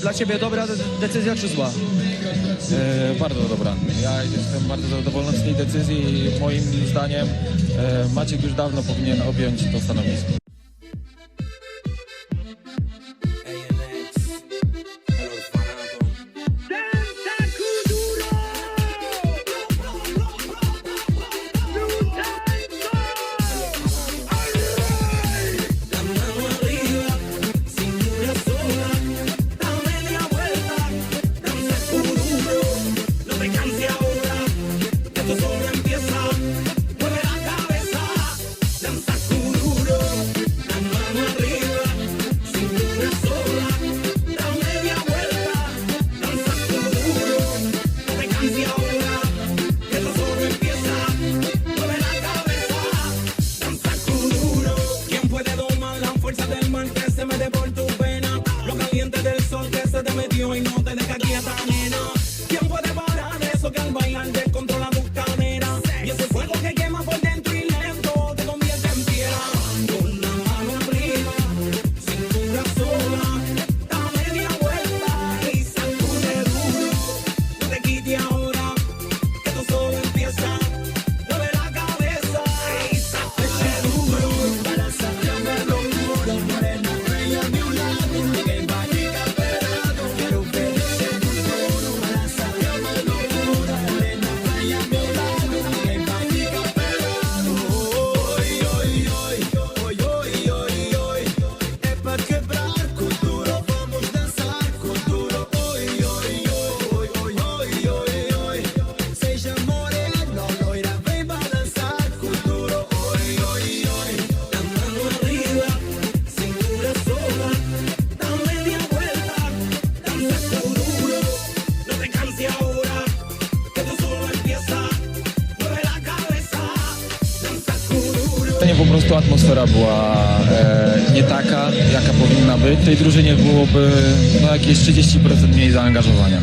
Dla Ciebie dobra decyzja czy zła? E, bardzo dobra. Ja jestem bardzo zadowolony z tej decyzji i moim zdaniem e, Maciek już dawno powinien objąć to stanowisko. puede domar la fuerza del mal que se mete por tu pena. Lo caliente del sol que se te metió y no spotkanie po prostu atmosfera była e, nie taka, jaka powinna być. Tej drużynie byłoby no, jakieś 30% mniej zaangażowania.